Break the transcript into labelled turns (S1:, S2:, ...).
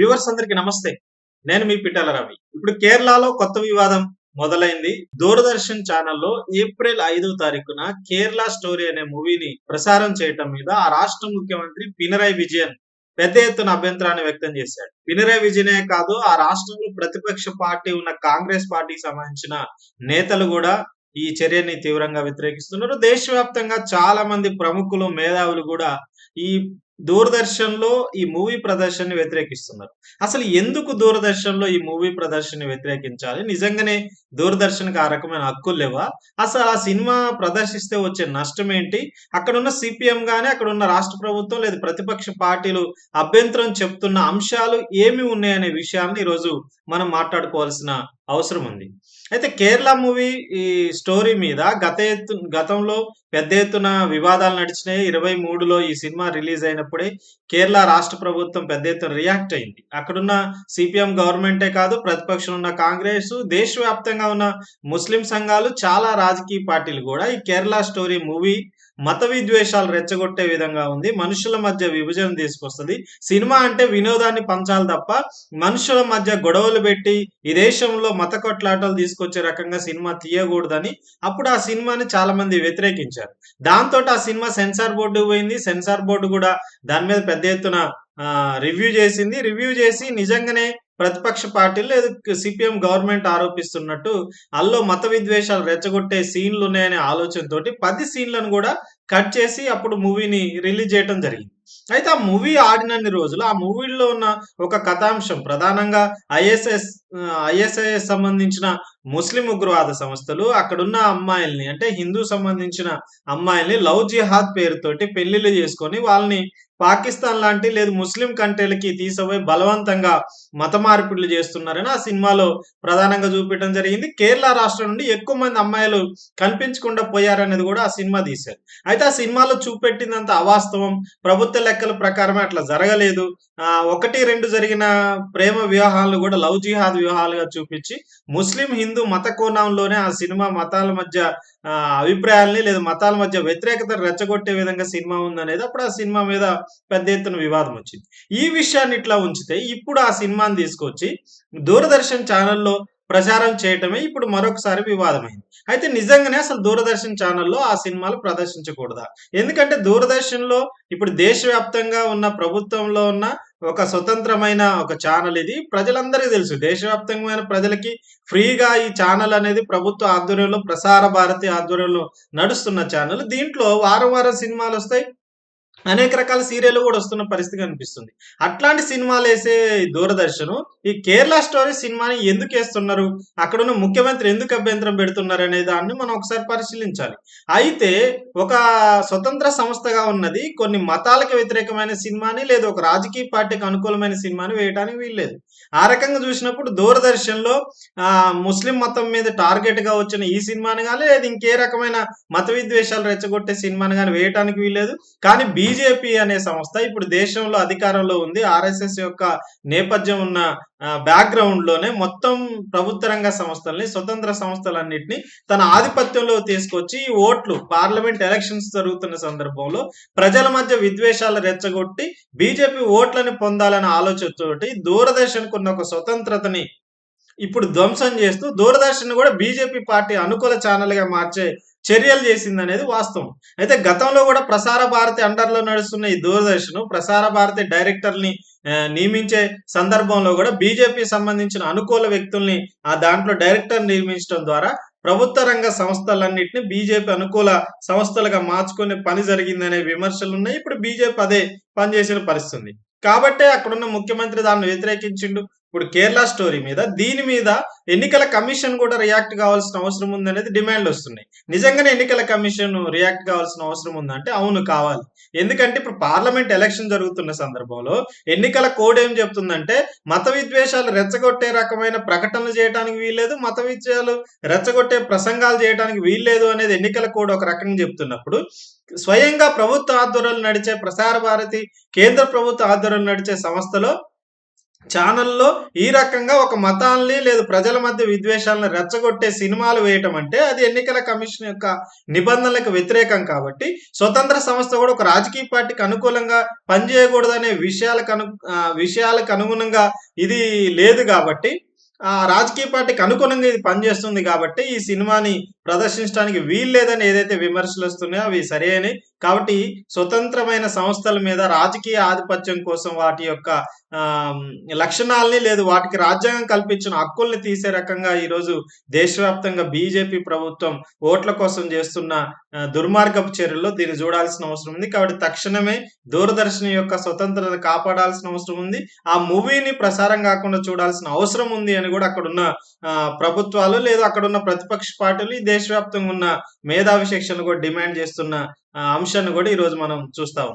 S1: Viewers అందరికి నమస్తే. నేను మీ పిటాల రవి. ఇప్పుడు కేరళలో కొత్త వివాదం మొదలైంది. దూరదర్శన్ ఛానల్లో ఏప్రిల్ ఐదో తారీఖున కేరళ స్టోరీ అనే మూవీని ప్రసారం చేయటం మీద ఆ రాష్ట్ర ముఖ్యమంత్రి పినరాయి విజయన్ పెద్ద ఎత్తున అభ్యంతరాన్ని వ్యక్తం చేశాడు. పినరాయి విజయనే కాదు ఆ రాష్ట్రంలో ప్రతిపక్ష పార్టీ ఉన్న కాంగ్రెస్ పార్టీకి సంబంధించిన నేతలు కూడా ఈ చర్యని తీవ్రంగా వ్యతిరేకిస్తున్నారు. దేశవ్యాప్తంగా చాలా మంది ప్రముఖులు మేధావులు కూడా ఈ దూరదర్శన్లో ఈ మూవీ ప్రదర్శనని వ్యతిరేకిస్తున్నారు. అసలు ఎందుకు దూరదర్శన్లో ఈ మూవీ ప్రదర్శనని వ్యతిరేకించాలి? నిజంగానే దూరదర్శన్కి ఆ రకమైన హక్కులు లేవా? అసలు ఆ సినిమా ప్రదర్శిస్తే వచ్చే నష్టం ఏంటి అక్కడ ఉన్న సిపిఎం గానీ అక్కడ ఉన్న రాష్ట్ర ప్రభుత్వం లేదా ప్రతిపక్ష పార్టీలు అభ్యంతరం చెప్తున్న అంశాలు ఏమి ఉన్నాయనే విషయాన్ని ఈరోజు మనం మాట్లాడుకోవాల్సిన అవసరం ఉంది. అయితే కేరళ మూవీ ఈ స్టోరీ మీద గత ఎత్తు గతంలో పెద్ద ఎత్తున వివాదాలు నడిచినాయి. ఇరవై మూడులో ఈ సినిమా రిలీజ్ అయినప్పుడే కేరళ రాష్ట్ర ప్రభుత్వం పెద్ద ఎత్తున రియాక్ట్ అయింది. అక్కడున్న సిపిఎం గవర్నమెంటే కాదు ప్రతిపక్షం ఉన్న కాంగ్రెస్ దేశవ్యాప్తంగా ఉన్న ముస్లిం సంఘాలు చాలా రాజకీయ పార్టీలు కూడా ఈ కేరళ స్టోరీ మూవీ మత విద్వేషాలు రెచ్చగొట్టే విధంగా ఉంది. మనుషుల మధ్య విభజన తీసుకొస్తుంది. సినిమా అంటే వినోదాన్ని పంచాలి తప్ప మనుషుల మధ్య గొడవలు పెట్టి ఈ దేశంలో మత కొట్లాటలు తీసుకొచ్చే రకంగా సినిమా తీయకూడదని అప్పుడు ఆ సినిమాని చాలా మంది వ్యతిరేకించారు. దాంతో ఆ సినిమా సెన్సార్ బోర్డు పోయింది. సెన్సార్ బోర్డు కూడా దాని మీద పెద్ద ఎత్తున రివ్యూ చేసింది. రివ్యూ చేసి నిజంగానే ప్రతిపక్ష పార్టీలు లేదు సిపిఎం గవర్నమెంట్ ఆరోపిస్తున్నట్టు అల్లో మత విద్వేషాలు రెచ్చగొట్టే సీన్లు ఉన్నాయనే ఆలోచనతోటి పది సీన్లను కూడా కట్ చేసి అప్పుడు మూవీని రిలీజ్ చేయడం జరిగింది. అయితే ఆ మూవీ ఆడినన్ని రోజులు ఆ మూవీలో ఉన్న ఒక కథాంశం ప్రధానంగా ఐఎస్ఎస్ ఐఎస్ఐఎస్ సంబంధించిన ముస్లిం ఉగ్రవాద సంస్థలు అక్కడున్న అమ్మాయిల్ని అంటే హిందూ సంబంధించిన అమ్మాయిల్ని లవ్ జిహాద్ పేరుతోటి పెళ్ళిళ్ళు చేసుకొని వాళ్ళని పాకిస్తాన్ లాంటి లేదు ముస్లిం కంట్రీలకి తీసిపోయి బలవంతంగా మత మార్పిడులు చేస్తున్నారని ఆ సినిమాలో ప్రధానంగా చూపించడం జరిగింది. కేరళ రాష్ట్రం నుండి ఎక్కువ మంది అమ్మాయిలు కనిపించకుండా పోయారనేది కూడా ఆ సినిమా తీశారు. అయితే ఆ సినిమాలో చూపెట్టినంత అవాస్తవం ప్రభుత్వ లెక్కల ప్రకారమే అట్లా జరగలేదు. ఒకటి రెండు జరిగిన ప్రేమ వివాహాలను కూడా లవ్ జిహాద్ వివాహాలుగా చూపించి ముస్లిం హిందూ మత కోణంలోనే ఆ సినిమా మతాల మధ్య అభిప్రాయాల్ని లేదా మతాల మధ్య వ్యతిరేకత రెచ్చగొట్టే విధంగా సినిమా ఉందనేది అప్పుడు ఆ సినిమా మీద పెద్ద ఎత్తున వివాదం వచ్చింది. ఈ విషయాన్ని ఇట్లా ఉంచితే ఇప్పుడు ఆ సినిమాని తీసుకొచ్చి దూరదర్శన్ ఛానల్లో ప్రచారం చేయటమే ఇప్పుడు మరొకసారి వివాదమైంది. అయితే నిజంగానే అసలు దూరదర్శన్ ఛానల్లో ఆ సినిమాలు ప్రదర్శించకూడదా? ఎందుకంటే దూరదర్శన్లో ఇప్పుడు దేశవ్యాప్తంగా ఉన్న ప్రభుత్వంలో ఉన్న ఒక స్వతంత్రమైన ఒక ఛానల్ ఇది. ప్రజలందరికీ తెలుసు. దేశవ్యాప్తంగా ప్రజలకి ఫ్రీగా ఈ ఛానల్ అనేది ప్రభుత్వ ఆధ్వర్యంలో ప్రసార భారతి ఆధ్వర్యంలో నడుస్తున్న ఛానల్. దీంట్లో వారం వారం సినిమాలు వస్తాయి. అనేక రకాల సీరియల్ కూడా వస్తున్న పరిస్థితి కనిపిస్తుంది. అట్లాంటి సినిమాలు వేసే దూరదర్శన్ ఈ కేరళ స్టోరీ సినిమాని ఎందుకు వేస్తున్నారు? అక్కడున్న ముఖ్యమంత్రి ఎందుకు అభ్యంతరం పెడుతున్నారు అనే దాన్ని మనం ఒకసారి పరిశీలించాలి. అయితే ఒక స్వతంత్ర సంస్థగా ఉన్నది కొన్ని మతాలకు వ్యతిరేకమైన సినిమాని లేదా ఒక రాజకీయ పార్టీకి అనుకూలమైన సినిమాని వేయడానికి వీల్లేదు. ఆ రకంగా చూసినప్పుడు దూరదర్శన్లో ముస్లిం మతం మీద టార్గెట్గా వచ్చిన ఈ సినిమాని కానీ లేదా ఇంకే రకమైన మత విద్వేషాలు రెచ్చగొట్టే సినిమాని కానీ వేయటానికి వీల్లేదు. కానీ బీజేపీ అనే సంస్థ ఇప్పుడు దేశంలో అధికారంలో ఉంది. ఆర్ఎస్ఎస్ యొక్క నేపథ్యం ఉన్న బ్యాక్గ్రౌండ్లోనే మొత్తం ప్రభుత్వ రంగ సంస్థల్ని స్వతంత్ర సంస్థలన్నింటినీ తన ఆధిపత్యంలో తీసుకొచ్చి ఈ ఓట్లు పార్లమెంట్ ఎలక్షన్స్ జరుగుతున్న సందర్భంలో ప్రజల మధ్య విద్వేషాలు రెచ్చగొట్టి బీజేపీ ఓట్లను పొందాలనే ఆలోచనతోటి దూరదర్శన్ ఉన్న ఒక స్వతంత్రతని ఇప్పుడు ధ్వంసం చేస్తూ దూరదర్శన్ కూడా బీజేపీ పార్టీ అనుకూల ఛానల్గా మార్చే చర్యలు చేసింది అనేది వాస్తవం. అయితే గతంలో కూడా ప్రసార భారతి అండర్లో నడుస్తున్న ఈ దూరదర్శన్ ప్రసార భారతి డైరెక్టర్ని నియమించే సందర్భంలో కూడా బీజేపీ సంబంధించిన అనుకూల వ్యక్తుల్ని ఆ దాంట్లో డైరెక్టర్ నియమించడం ద్వారా ప్రభుత్వ రంగ సంస్థలన్నింటినీ బీజేపీ అనుకూల సంస్థలుగా మార్చుకునే పని జరిగిందనే విమర్శలు ఉన్నాయి. ఇప్పుడు బీజేపీ అదే పనిచేసిన పరిస్థితుంది కాబట్టే అక్కడున్న ముఖ్యమంత్రి దాన్ని వ్యతిరేకించిండు. ఇప్పుడు కేరళ స్టోరీ మీద దీని మీద ఎన్నికల కమిషన్ కూడా రియాక్ట్ కావాల్సిన అవసరం ఉందనేది డిమాండ్ వస్తున్నాయి. నిజంగానే ఎన్నికల కమిషన్ రియాక్ట్ కావాల్సిన అవసరం ఉందంటే అవును కావాలి. ఎందుకంటే ఇప్పుడు పార్లమెంట్ ఎలక్షన్ జరుగుతున్న సందర్భంలో ఎన్నికల కోడ్ ఏం చెప్తుందంటే మత విద్వేషాలు రెచ్చగొట్టే రకమైన ప్రకటనలు చేయడానికి వీల్లేదు మత విద్వేషాలు రెచ్చగొట్టే ప్రసంగాలు చేయడానికి వీల్లేదు అనేది ఎన్నికల కోడ్ ఒక రకంగా చెప్తున్నప్పుడు స్వయంగా ప్రభుత్వ ఆధ్వర్యంలో నడిచే ప్రసార భారతి కేంద్ర ప్రభుత్వ ఆధ్వర్యంలో నడిచే సంస్థలో ఛానల్‌లో ఈ రకంగా ఒక మతాల్ని లేదు ప్రజల మధ్య విద్వేషాలను రెచ్చగొట్టే సినిమాలు వేయటం అంటే అది ఎన్నికల కమిషన్ యొక్క నిబంధనలకు వ్యతిరేకం కాబట్టి, స్వతంత్ర సంస్థ కూడా ఒక రాజకీయ పార్టీకి అనుకూలంగా పనిచేయకూడదనే విషయాలకు అను విషయాలకు అనుగుణంగా ఇది లేదు కాబట్టి ఆ రాజకీయ పార్టీకి అనుగుణంగా ఇది పనిచేస్తుంది కాబట్టి ఈ సినిమాని ప్రదర్శించడానికి వీల్లేదని ఏదైతే విమర్శలు వస్తున్నాయో అవి సరైనవి కాబట్టి స్వతంత్రమైన సంస్థల మీద రాజకీయ ఆధిపత్యం కోసం వాటి యొక్క లక్షణాలని లక్షణాల్ని లేదు వాటికి రాజ్యాంగం కల్పించిన హక్కుల్ని తీసే రకంగా ఈరోజు దేశవ్యాప్తంగా బీజేపీ ప్రభుత్వం ఓట్ల కోసం చేస్తున్న దుర్మార్గపు చర్యల్లో దీన్ని చూడాల్సిన అవసరం ఉంది. కాబట్టి తక్షణమే దూరదర్శన్ యొక్క స్వతంత్రత కాపాడాల్సిన అవసరం ఉంది. ఆ మూవీని ప్రసారం కాకుండా చూడాల్సిన అవసరం ఉంది అని కూడా అక్కడున్న ప్రభుత్వాలు లేదు అక్కడున్న ప్రతిపక్ష పార్టీలు ఈ దేశవ్యాప్తంగా ఉన్న మేధావి సెక్షన్‌లు కూడా డిమాండ్ చేస్తున్న అంశాన్ని కూడా ఈరోజు మనం చూస్తాం